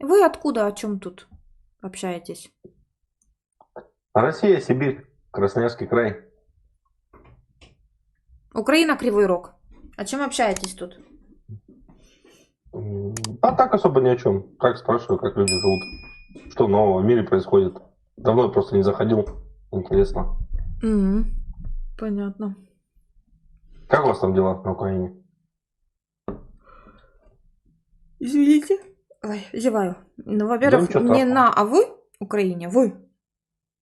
Вы откуда, о чем тут общаетесь? Россия, Сибирь, Красноярский край. Украина, Кривой Рог. О чем общаетесь тут? А так особо ни о чем. Так спрашиваю, как люди живут. Что нового в мире происходит. Давно я просто не заходил. Интересно. Мгм. Понятно. Как у вас там дела на Украине? Извините. Ой, зеваю. Ну, во-первых, ничего не на, а вы, Україні, ви.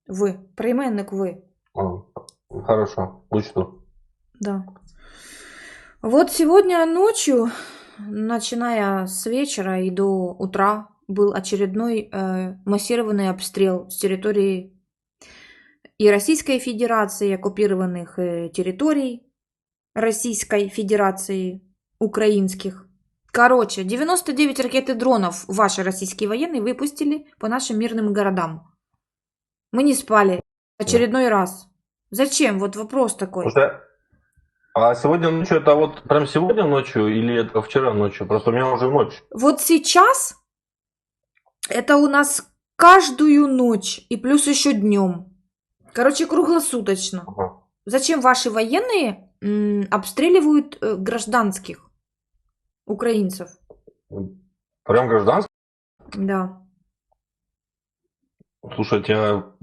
Ви. Прийменник ви. А, хорошо, учту. Да. Вот сегодня ночью, начиная с вечера и до утра, был очередной э, массированный обстрел с территории и Российской Федерации, и оккупированных э, территорий Российской Федерации, украинских. Короче, 99 ракет и дронов ваши российские военные выпустили по нашим мирным городам. Мы не спали. Очередной раз. Зачем? Вот вопрос такой. Слушай, а сегодня ночью это вот прям сегодня ночью или это вчера ночью? Просто у меня уже ночь. Вот сейчас это у нас каждую ночь и плюс еще днем. Короче, круглосуточно. Ага. Зачем ваши военные обстреливают э, гражданских украинцев? Прям гражданский? Да. Слушайте, а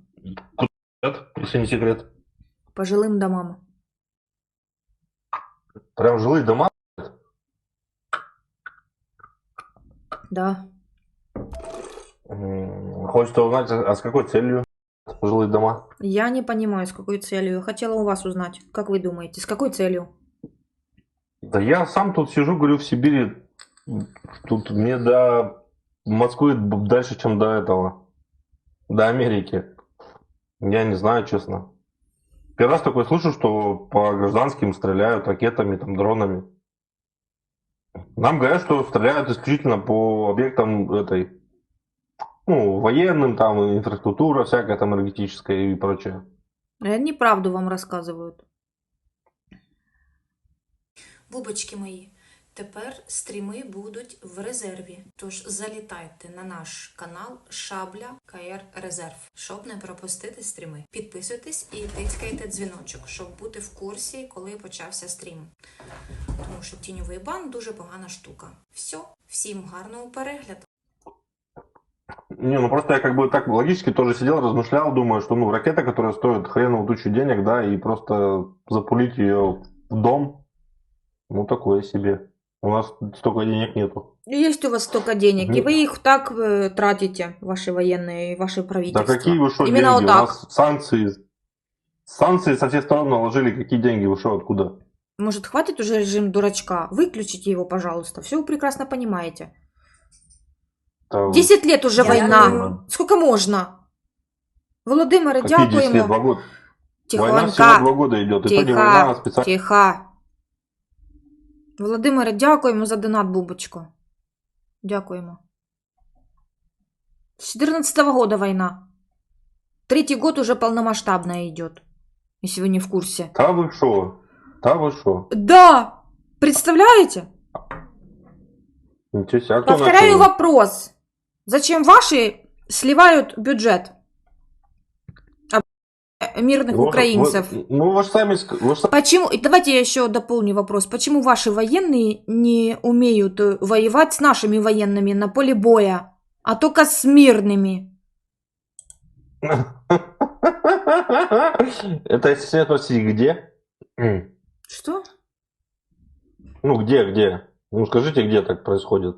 куда если не секрет? По жилым домам. Прям жилые дома? Да. Хочется узнать, а с какой целью жилые дома? Я не понимаю, с какой целью. Я хотела у вас узнать. Как вы думаете, с какой целью? Да я сам тут сижу, говорю, в Сибири. Тут мне до Москвы дальше, чем до этого. До Америки. Я не знаю, честно. Первый раз такой слышу, что по гражданским стреляют ракетами, там, дронами. Нам говорят, что стреляют исключительно по объектам этой, ну, военным, там, инфраструктура всякая там энергетическая и прочее. Э, Неправду вам рассказывают. Бубочки мої, тепер стріми будуть в резерві. Тож залітайте на наш канал Шабля КР Резерв, щоб не пропустити стріми. Підписуйтесь і тискайте дзвіночок, щоб бути в курсі, коли почався стрім. Тому що тіньовий бан дуже погана штука. Все, всім гарного перегляду. Не, ну просто я как бы так логически тоже сидел, размышлял, думаю, что ну ракета, которая стоит хреновую тучу денег, да, и просто запулить ее в дом, ну такое себе. У нас столько денег нету. Есть у вас столько денег, и Ну. вы их так э, тратите, ваши военные, и ваше Да какие вы что Именно деньги? вот У так. нас санкции, санкции со всех сторон наложили, какие деньги, вы что, откуда? Может, хватит уже режим дурачка? Выключите его, пожалуйста. Все вы прекрасно понимаете. Десять лет уже Я война. думаю. Сколько можно? Володимире, Какие 10 лет, дякуємо. года? Война всего Тихонько. два года идет. И то не война, а Тихо. специально. Тихо. Володимире, дякуємо за донат, бубочку. Дякуємо. С 14 года война. Третий год уже полномасштабная идет. Если вы не в курсе. Да вы что? Да вы что? Да! Представляете? Ничего себе. А кто Повторяю начал? вопрос. Зачем ваши сливают бюджет а, э, Мирных Ну, украинцев? вы- ну, вы же сами, вы ж сами Почему? Давайте я еще дополню вопрос. Почему ваши военные не умеют э, воевать с нашими военными на поле боя, а только с мирными? Это если себя спросить, где? Что? Ну, где, где? Ну, скажите, где так происходит?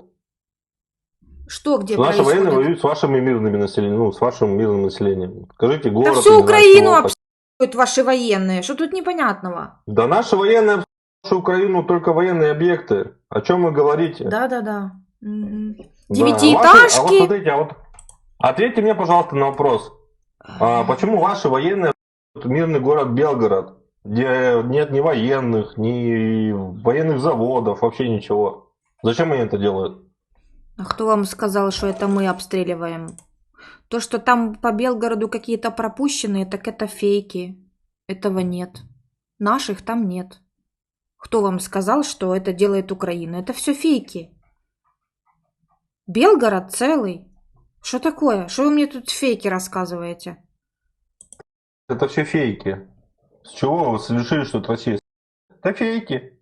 Что где наши происходит? военные воюют с вашими мирными населением, ну, с вашим мирным населением. Скажите, город... Да всю Украину обстреливают ваши военные. Что тут непонятного? Да наши военные нашу Украину только военные объекты. О чем вы говорите? Да-да-да. Мгм. Да, Девятиэтажки. ваши- А вот смотрите, а вот ответьте мне, пожалуйста, на вопрос. А почему ваши военные мирный город Белгород, где нет ни военных, ни военных заводов, вообще ничего? Зачем они это делают? А кто вам сказал, что это мы обстреливаем? То, что там по Белгороду какие-то пропущенные, так это фейки. Этого нет. Наших там нет. Кто вам сказал, что это делает Украина? Это все фейки. Белгород целый. Что такое? Что вы мне тут фейки рассказываете? Это все фейки. С чего вы решили, что это Россия? Это фейки.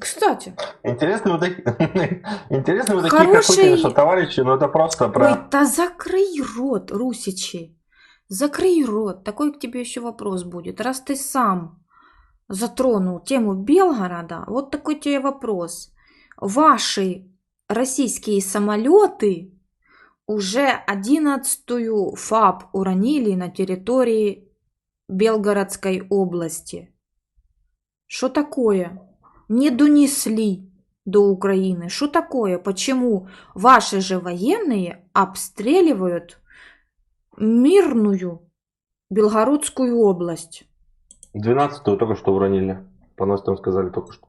Кстати, Интересные вы такие, интересные вы такие, Хороший- конечно, товарищи, но это просто про... ой, да закрой рот, русичи. Закрой рот. Такой к тебе еще вопрос будет. Раз ты сам затронул тему Белгорода, вот такой тебе вопрос. Ваши российские самолеты уже 11-ю ФАБ уронили на территории Белгородской области. Что такое? Не донесли до Украины. Что такое? Почему ваши же военные обстреливают мирную Белгородскую область? 12-ю только что уронили. По новостям сказали только что.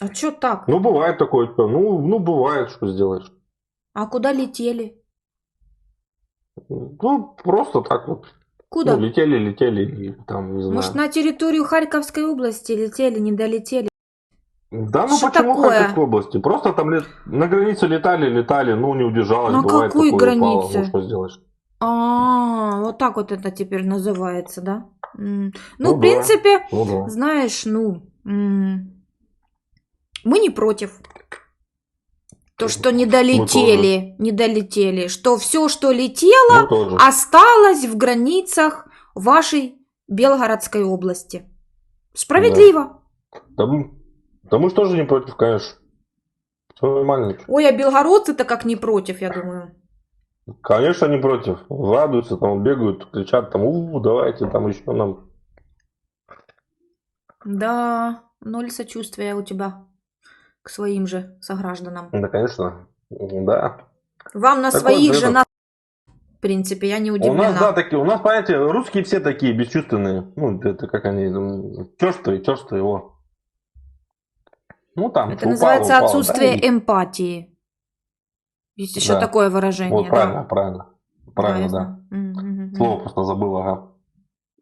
А что так? Ну, бывает такое. Ну, ну, бывает, что сделаешь. А куда летели? Ну, просто так вот. Куда? Ну, летели, летели, там, не знаю. Может, на территорию Харьковской области летели, не долетели? Да, ну Что почему такое? Харьковской области? Просто там лет- на границе летали, летали, ну, не удержалась, На бывает какой такое, упало. границе? Ну, что сделаешь? А, вот так вот это теперь называется, да? Ну Ну, в да. принципе, Ну, да. знаешь, ну, мы не против. То, что не долетели, не долетели, что все, что летело, Ну, осталось в границах вашей Белгородской области. Справедливо. Да, да мы же тоже не против, конечно. Все нормально. Ой, а белгородцы-то как не против, я думаю. Конечно, не против. Радуются, там бегают, кричат, там, у, давайте, там еще нам. Да, ноль сочувствия у тебя к своим же согражданам. Да, конечно. Да. Вам на Так своих вот, же на... В принципе, я не У удивлена. нас, да, такие, у нас, понимаете, русские все такие бесчувственные. Ну, это как они, черствые, черствые его. Ну, там, Это упало, называется упало, отсутствие да, эмпатии. Есть еще Да. такое выражение. Вот, да. правильно, правильно. Да, Правильно, да. м, м. Слово просто забыл, ага.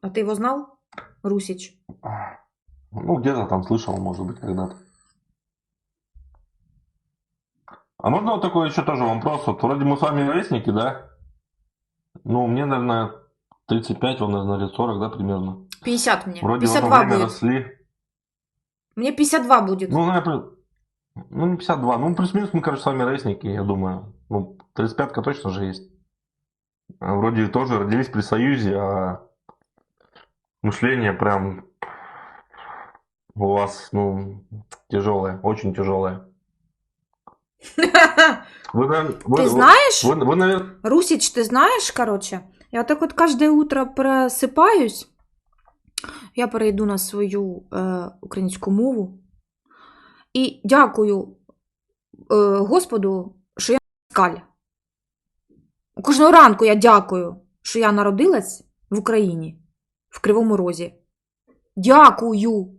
А ты его знал? Русич. Ну, где-то там слышал, может быть, когда-то. А можно вот такой еще тоже вопрос? Вот вроде мы с вами ровесники, да? Ну, мне, наверное, 35, он, наверное, лет 40, да, примерно. 50 мне. Вроде в одно 52 время будет. росли. Мне 52 будет. Ну, наверное, ну, не 52. Ну, плюс-минус мы, короче, с вами ровесники, я думаю. Ну, 35-ка точно же есть. А Вроде тоже родились при Союзе, а мышление прям у вас, ну, тяжелое, очень тяжелое. Вы, вы, Ты вы- знаешь, Вы, вы, наверное, Русич, ты знаешь, короче, я вот так вот каждое утро просипаюсь, я перейду на свою е, українську мову і дякую е, Господу, що я скаль. Кожного ранку я дякую, що я народилась в Україні, в Кривому Розі. Дякую.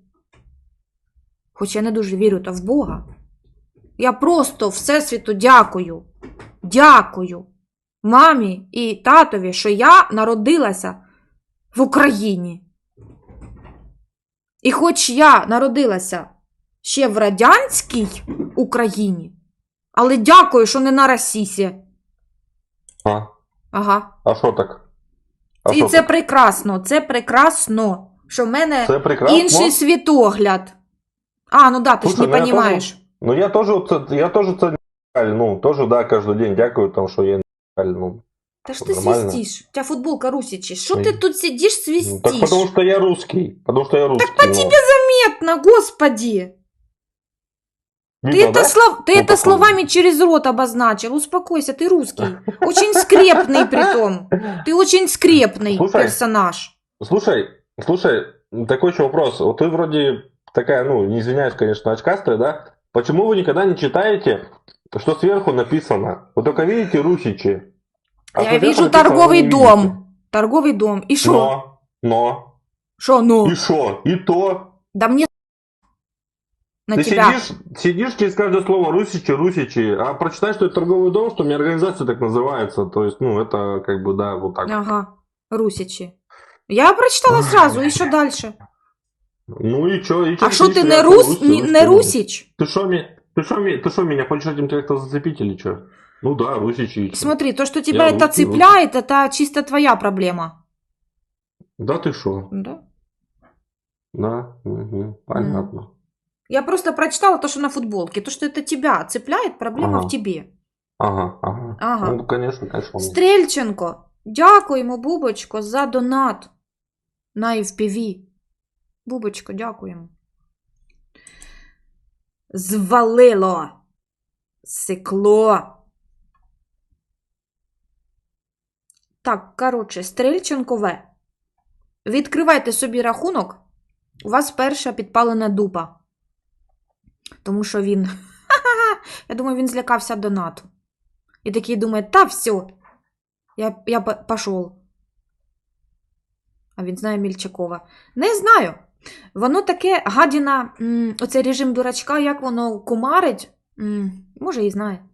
Хоч я не дуже вірю та в Бога. Я просто Всесвіту дякую. Дякую мамі і татові, що я народилася в Україні. І хоч я народилася ще в радянській Україні, але дякую, що не на Росісі. а, Ага. а що так? А І що це так? прекрасно, це прекрасно, що в мене Це прекрасно. інший світогляд. А, ну да, ти ж Слушай, не ну я розумієш. Ну, я тоже, це- я тоже це не ну, тоже, да, каждый день дякую, тому що я не ну, Ж ти нормально. свистиш. У тебе футболка русичі. Що Ой. ти тут сидиш, ну, свистиш? так потому что я русский, потому что я русский. Так по ну. тебе заметно, господи. Ты Видно, это, да? слов... ты Ну, это словами через рот обозначил. Успокойся, ты русский. Очень скрепный притом. Ты очень скрепный Слушай. персонаж. Слушай, слушай, такой еще вопрос. Вот ты вроде такая, ну, не извиняюсь, конечно, очкастая, да? Почему вы никогда не читаете, что сверху написано? Вы только видите русичи. А Я что вижу торговый не дом. Торговый дом. И что? Но, но, Что ну? и что? И то. Да мне на Ты тебя. сидишь, сидишь через каждое слово русичи, русичи, а прочитай, что это торговый дом, что у меня организация так называется. То есть, ну, это как бы, да, вот так. Ага. Русичи. Я прочитала сразу. Что дальше? Ну и чё? И чё А ти кричишь? не рус, русский не говорю. русіч? Ты что, ты что, мне, ты что, меня хочешь этим как-то зацепить или что? Ну да, русичи. и чё? Смотри, то, что тебя Я это русский, цепляет, это чисто твоя проблема. Да ты что? Да. Да, угу, понятно. Я просто прочитала то, что на футболке. То, что это тебя цепляет, проблема Ага. в тебе. Ага, ага. Ага. Ну, конечно, конечно. Стрельченко, дякуємо, Бубочко, за донат на FPV. Бубочко, дякуємо. Звалило. Секло. Так, коротше, Стрельченко В. Відкривайте собі рахунок. У вас перша підпалена дупа. Тому що він. Я думаю, він злякався донату. І такий думає, та все, я, я п- пошел. А він знає Мільчакова. Не знаю. Воно таке гадіна, оцей режим дурачка, як воно кумарить, може і знає.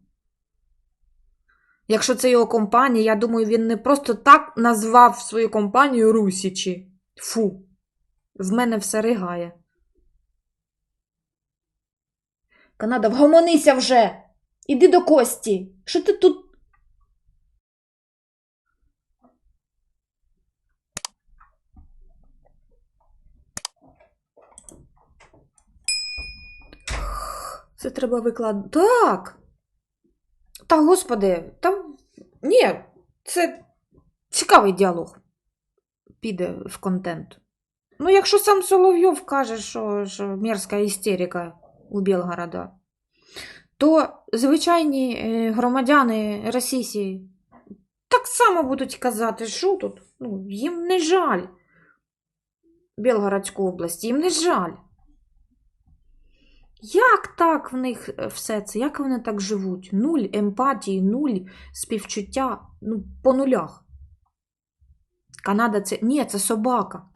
Якщо це його компанія, я думаю, він не просто так назвав свою компанію Русічі. Фу. В мене все ригає. Канада, вгомонися вже! Іди до Кості. Що ти тут? Це треба викладати. Так. Та господи, там. Ні, це цікавий діалог. Піде в контент. Ну, якщо сам Соловйов каже, що, що мерзка істерика у Білгорода, то звичайні е, громадяни Росії так само будуть казати, що тут. Ну, їм не жаль. Білгородську область, їм не жаль. Як так в них е, все це? Як вони так живуть? Нуль емпатії, нуль співчуття, ну, по нулях. Канада це. Ні, це собака.